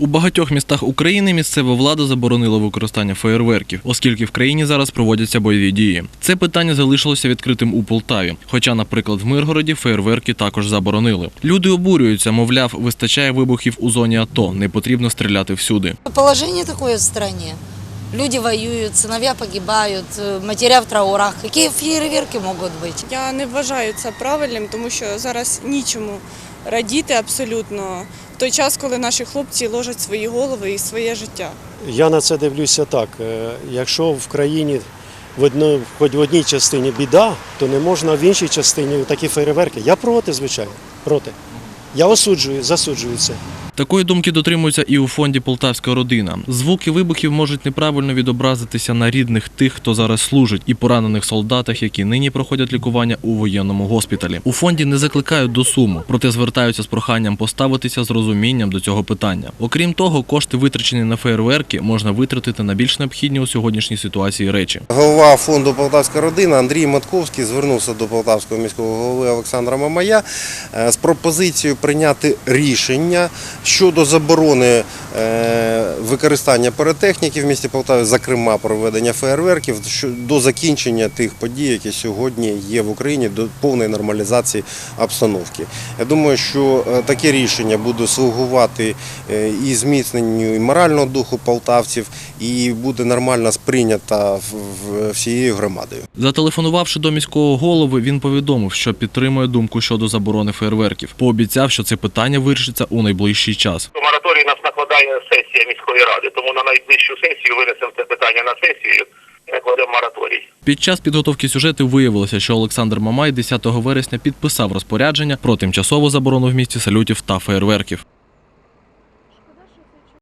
У багатьох містах України місцева влада заборонила використання феєрверків, оскільки в країні зараз проводяться бойові дії. Це питання залишилося відкритим у Полтаві. Хоча, наприклад, в Миргороді феєрверки також заборонили. Люди обурюються, мовляв, вистачає вибухів у зоні АТО, не потрібно стріляти всюди. Положение такое в стране. Люди воюют, сыновья погибают, э, матеря в траурах. Какие фейерверки могут быть? Я не вважаю це правильним, тому що зараз нічому радіти абсолютно в той час, коли наші хлопці ложать свої голови і своє життя. Я на це дивлюся так. е, Якщо в країні в одно, хоч в одній частині біда, то не можна в іншій частині такі фейерверки. Я проти, звичайно. Проти. Я осуджую, засуджую це. Такої думки дотримуються і у фонді Полтавська родина. Звуки вибухів можуть неправильно відобразитися на рідних тих, хто зараз служить, і поранених солдатах, які нині проходять лікування у воєнному госпіталі. У фонді не закликають до суму, проте звертаються з проханням поставитися з розумінням до цього питання. Окрім того, кошти, витрачені на фейерверки, можна витратити на більш необхідні у сьогоднішній ситуації речі. Голова фонду Полтавська родина Андрій Матковський звернувся до полтавського міського голови Олександра Мамая е, з пропозицією прийняти рішення щодо заборони е, використання піротехніки в місті Полтаві, зокрема проведення феєрверків, що- до закінчення тих подій, які сьогодні є в Україні, до повної нормалізації обстановки. Я думаю, що е, таке рішення буде слугувати е, і зміцненню і морального духу полтавців, і буде нормально сприйнята всією громадою. Зателефонувавши до міського голови, він повідомив, що підтримує думку щодо заборони фейерверків. Пообіцяв, що це питання вирішиться у найближчий час. Мораторій нас накладає сесія міської ради, тому на найближчу сесію винесемо це питання на сесію і накладемо мораторій. Під час підготовки сюжету виявилося, що Олександр Мамай 10 вересня підписав розпорядження про тимчасову заборону в місті салютів та феєрверків.